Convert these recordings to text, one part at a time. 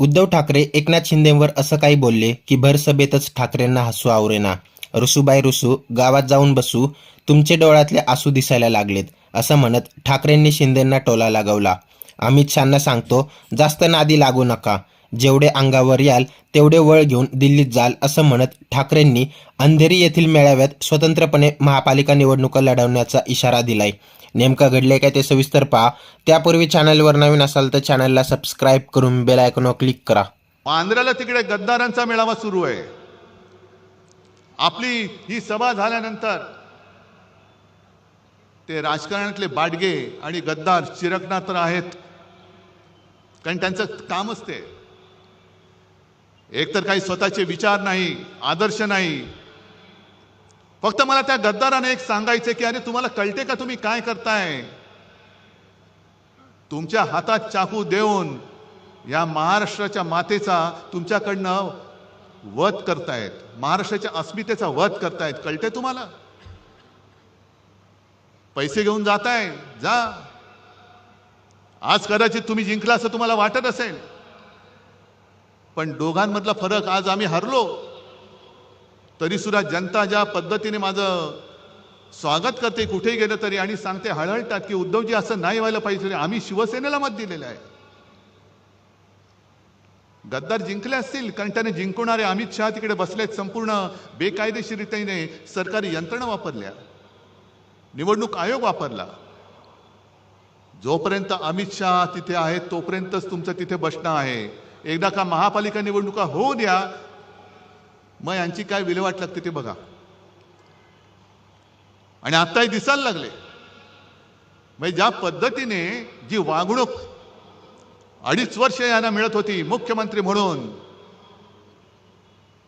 उद्धव ठाकरे एकनाथ शिंदेंवर असं काही बोलले की भरसभेतच ठाकरेंना हसू आवरेना. रुसूबाई रुसू गावात जाऊन बसू. तुमचे डोळ्यातले आसू दिसायला लागलेत असं म्हणत ठाकरेंनी शिंदेंना टोला लागवला. अमित शहांना सांगतो जास्त नादी लागू नका. जेवढे अंगावर याल तेवढे वळ घेऊन दिल्लीत जाल असं म्हणत ठाकरेंनी अंधेरी येथील मेळाव्यात स्वतंत्रपणे महापालिका निवडणुका लढवण्याचा इशारा दिलाय. नेमकं घडलंय काय ते सविस्तर पहा. त्यापूर्वी चॅनलवर नवीन असाल तर चॅनलला सबस्क्राईब करून बेल आयकॉनवर क्लिक करा. आंध्राला तिकडे गद्दारांचा मेळावा सुरू आहे. आपली ही सभा झाल्यानंतर ते राजकारणातले बाडगे आणि गद्दार चिरकणार तर आहेत. कारण त्यांचं कामच ते. एकतर काही स्वतःचे विचार नाही आदर्श नाही. फक्त मला त्या गद्दाराने एक सांगायचे की अरे तुम्हाला कळते का तुम्ही काय करताय? तुमच्या हातात चाकू देऊन या महाराष्ट्राच्या मातेचा तुमच्याकडनं वध करतायत. महाराष्ट्राच्या अस्मितेचा वध करतायत. कळते तुम्हाला? पैसे घेऊन जाताय जा. आज कदाचित तुम्ही जिंकला असं तुम्हाला वाटत असेल. पण दोघांमधला फरक आज आम्ही हरलो. तरी सुद्धा जनता ज्या पद्धतीने माझं स्वागत करते कुठेही गेलं तरी आणि सांगते हळहळतात की उद्धवजी असं नाही व्हायला पाहिजे आम्ही शिवसेनेला मत दिलेलं आहे. गद्दार जिंकले असतील कारण त्याने जिंकवणारे अमित शहा तिकडे बसलेत संपूर्ण बेकायदेशीरित्याने सरकारी यंत्रणा वापरल्या. निवडणूक आयोग वापरला. जोपर्यंत अमित शहा तिथे आहेत तोपर्यंतच तुमचं तिथे बसणं आहे. एकदा का महापालिका निवडणुका होऊ द्या मग यांची काय विल्हेवाट लागते ते बघा. आणि आत्ताही दिसायला लागले. म्हणजे ज्या पद्धतीने जी वागणूक अडीच वर्ष यांना मिळत होती मुख्यमंत्री म्हणून.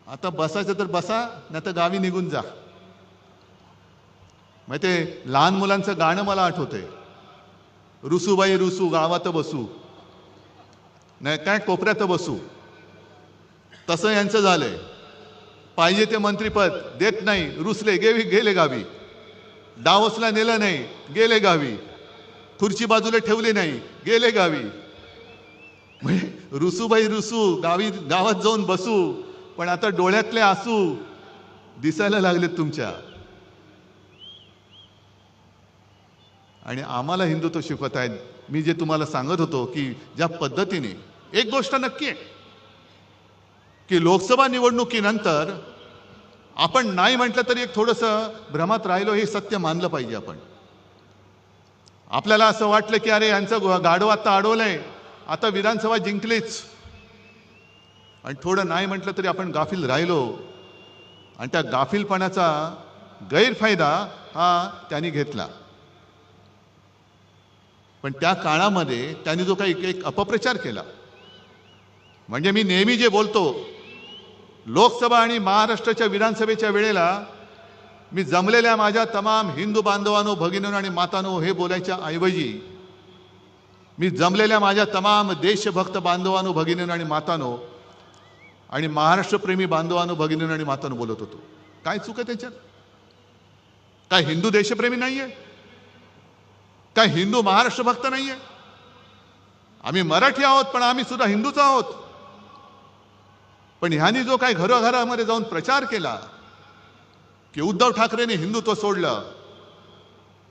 आता बसायचं तर बसा नाही तर गावी निघून जा. मग ते लहान मुलांचं गाणं मला आठवतंय. रुसूबाई रुसू गावात बसू. नाही काय कोपऱ्यात बसू? तसं यांचं झालंय. पाहिजे ते मंत्रीपद देत नाही रुसले गेवी गेले गावी. डावसला नेलं नाही गेले गावी. खुर्ची बाजूला ठेवली नाही गेले गावी. म्हणजे रुसूबाई रुसू गावी गावात जाऊन बसू पण आता डोळ्यातले आसू दिसायला लागलेत तुमच्या. आणि आम्हाला हिंदुत्व शिकवत आहेत मी जे तुम्हाला सांगत होतो की ज्या पद्धतीने एक गोष्ट नक्की आहे. की लोकसभा निवडणुकीनंतर आपण नाही म्हटलं तरी एक थोडंसं भ्रमात राहिलो हे सत्य मानलं पाहिजे आपण. आपल्याला असं वाटलं की अरे यांचं गाडव आता अडवलंय. आता विधानसभा जिंकलीच. आणि थोडं नाही म्हटलं तरी आपण गाफील राहिलो. आणि त्या गाफीलपणाचा गैरफायदा हा त्यांनी घेतला. पण त्या काळामध्ये त्यांनी जो काही एक अपप्रचार केला. म्हणजे मी नेहमी जे बोलतो लोकसभा आणि महाराष्ट्राच्या विधानसभेच्या वेळेला मी जमलेल्या माझ्या तमाम हिंदू बांधवांनो भगिनीनो आणि मातानो हे बोलायच्या ऐवजी मी जमलेल्या माझ्या तमाम देशभक्त बांधवांनो भगिनीनो आणि मातानो आणि महाराष्ट्रप्रेमी बांधवांनो भगिनीनो आणि मातानो बोलत होतो. काय चूक आहे त्याच्यात? काय हिंदू देशप्रेमी नाहीये? काय हिंदू महाराष्ट्र भक्त आहे आम्ही मराठी आहोत पण आम्ही सुद्धा हिंदूच आहोत. पण ह्यांनी जो काय घरोघरामध्ये जाऊन प्रचार केला की उद्धव ठाकरेने हिंदुत्व सोडलं.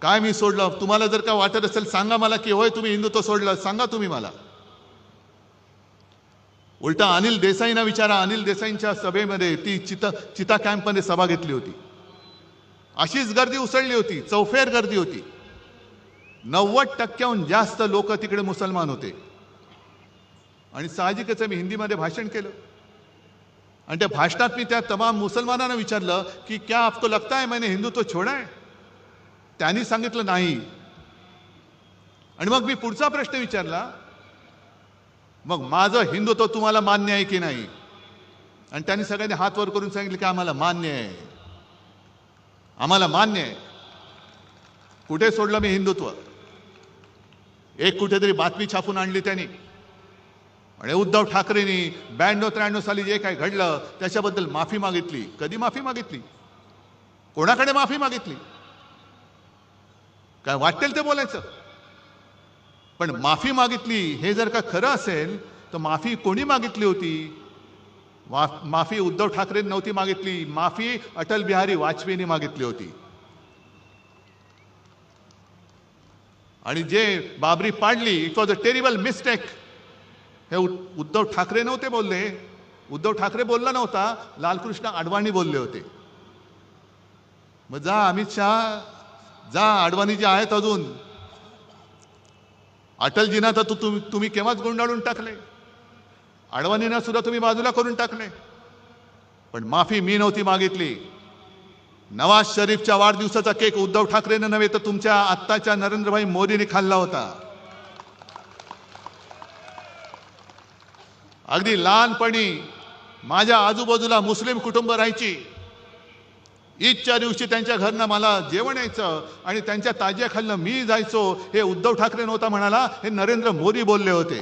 काय मी सोडलं? तुम्हाला जर का वाटत असेल सांगा मला की होय तुम्ही हिंदुत्व सोडलं. सांगा तुम्ही मला. उलटा अनिल देसाईंना विचारा. अनिल देसाईंच्या सभेमध्ये ती चिता चिता कॅम्पमध्ये सभा घेतली होती. अशीच गर्दी उसळली होती. चौफेर गर्दी होती. नव्वद टक्क्याहून जास्त लोक तिकडे मुसलमान होते. आणि साहजिकच मी हिंदीमध्ये भाषण केलं. आणि त्या भाषणात मी त्या तमाम मुसलमानांना विचारलं की क्या आपको लगता है मैंने हिंदुत्व छोड़ा आहे त्यांनी सांगितलं नाही. आणि मग मी पुढचा प्रश्न विचारला मग माझं हिंदुत्व तुम्हाला मान्य आहे की नाही? आणि त्यांनी सगळ्यांनी हात वर करून सांगितलं की आम्हाला मान्य आहे. आम्हाला मान्य आहे. कुठे सोडलं मी हिंदुत्व? एक कुठेतरी बातमी छापून आणली त्यांनी. आणि उद्धव ठाकरेंनी ब्याण्णव त्र्याण्णव साली जे काय घडलं त्याच्याबद्दल माफी मागितली. कधी माफी मागितली? कोणाकडे माफी मागितली? काय वाटेल ते बोलायचं? पण माफी मागितली हे जर का खरं असेल तर माफी कोणी मागितली होती? माफी उद्धव ठाकरे नव्हती मागितली माफी अटल बिहारी वाजपेयीने मागितली होती. आणि जे बाबरी पाडली it was a terrible mistake हे उद्धव ठाकरे नव्हते बोलले उद्धव ठाकरे बोलला नव्हता लालकृष्ण अडवाणी बोलले होते. मग जा अमित शहा जा अडवाणी जे आहेत अजून. अटलजींना तर तू तुम्ही केव्हाच गुंडाळून टाकले? अडवाणींना सुद्धा तुम्ही बाजूला करून टाकले. पण माफी मी नव्हती मागितली. नवाज शरीफच्या वाढदिवसाचा केक उद्धव ठाकरेनं नव्हे तर तुमच्या आत्ताच्या नरेंद्रभाई मोदीने खाल्ला होता. अगदी लहानपणी माझ्या आजूबाजूला मुस्लिम कुटुंब राहायची. ईदच्या दिवशी त्यांच्या घरनं मला जेवण यायचं आणि त्यांच्या ताज्या खाल्लं मी जायचो हे उद्धव ठाकरे नव्हता म्हणाला हे नरेंद्र मोदी बोलले होते.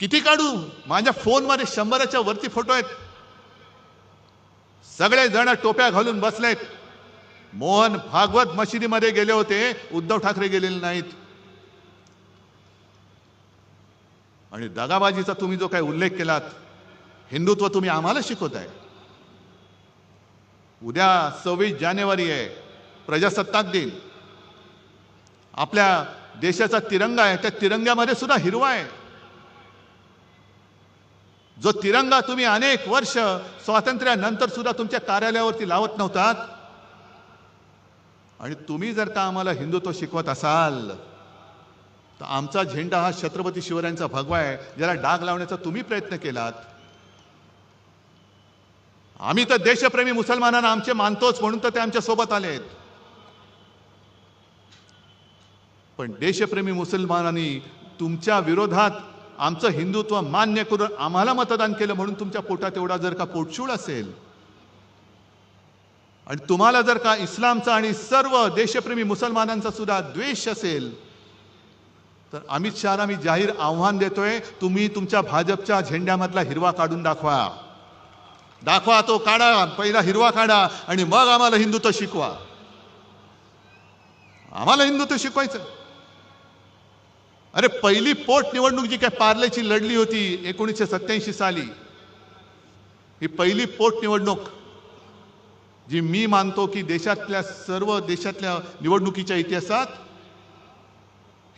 किती काढू? माझ्या फोनमध्ये शंभराच्या वरती फोटो आहेत. सगळे जण टोप्या घालून बसलेत. मोहन भागवत मशिदीमध्ये गेले होते उद्धव ठाकरे गेलेले नाहीत. आणि दगाबाजीचा तुम्ही जो काही उल्लेख केलात हिंदुत्व तुम्ही आम्हाला शिकवताय. उद्या सव्वीस जानेवारी आहे प्रजासत्ताक दिन. आपल्या देशाचा तिरंगा आहे त्या तिरंग्यामध्ये सुद्धा हिरवा आहे. जो तिरंगा तुम्ही अनेक वर्ष स्वातंत्र्यानंतर सुद्धा तुमच्या कार्यालयावरती लावत नव्हतात आणि तुम्ही जर का आम्हाला हिंदुत्व शिकवत असाल तर आमचा झेंडा हा छत्रपती शिवरायांचा भगवा आहे ज्याला डाग लावण्याचा तुम्ही प्रयत्न केलात. आम्ही तर देशप्रेमी मुसलमानांना आमचे मानतोच म्हणून तर ते आमच्यासोबत आलेत. पण देशप्रेमी मुसलमानांनी तुमच्या विरोधात आमचं हिंदुत्व मान्य करून आम्हाला मतदान केलं म्हणून तुमच्या पोटात एवढा जर का पोटशूळ असेल आणि तुम्हाला जर का इस्लामचा आणि सर्व देशप्रेमी मुसलमानांचा सुद्धा द्वेष असेल तर अमित शहाला मी जाहीर आव्हान देतोय तुम्ही तुमच्या भाजपच्या झेंड्यामधला हिरवा काढून दाखवा. दाखवा तो काढा पहिला हिरवा काढा आणि मग आम्हाला हिंदुत्व शिकवा. आम्हाला हिंदुत्व शिकवायचं अरे पहिली पोट निवडणूक जी काय पार्लेची लढली होती एकोणीसशे सत्याऐंशी साली ही पहिली पोट निवडणूक जी मी मानतो की देशातल्या सर्व देशातल्या निवडणुकीच्या इतिहासात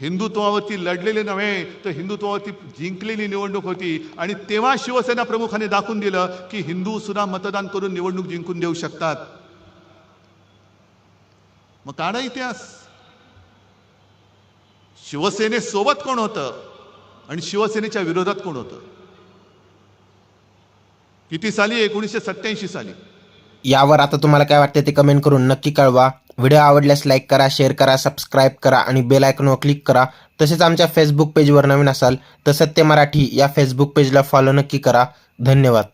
हिंदुत्वावरती लढलेले नव्हे तर हिंदुत्वावरती जिंकलेली निवडणूक होती. आणि तेव्हा शिवसेना प्रमुखाने दाखवून दिलं की हिंदू सुद्धा मतदान करून निवडणूक जिंकून देऊ शकतात. मग काढा इतिहास. शिवसेनेसोबत कोण होतं आणि शिवसेनेच्या विरोधात कोण होतं? किती साली? एकोणीसशे सत्याऐंशी साली. यावर आता तुम्हाला काय वाटते ते कमेंट करून नक्की कळवा. व्हिडिओ आवडल्यास लाईक करा शेअर करा सबस्क्राईब करा आणि बेल आयकॉनवर क्लिक करा. तसेच आमच्या फेसबुक पेजवर नवीन असाल तर सत्य मराठी या फेसबुक पेजला फॉलो नक्की करा. धन्यवाद.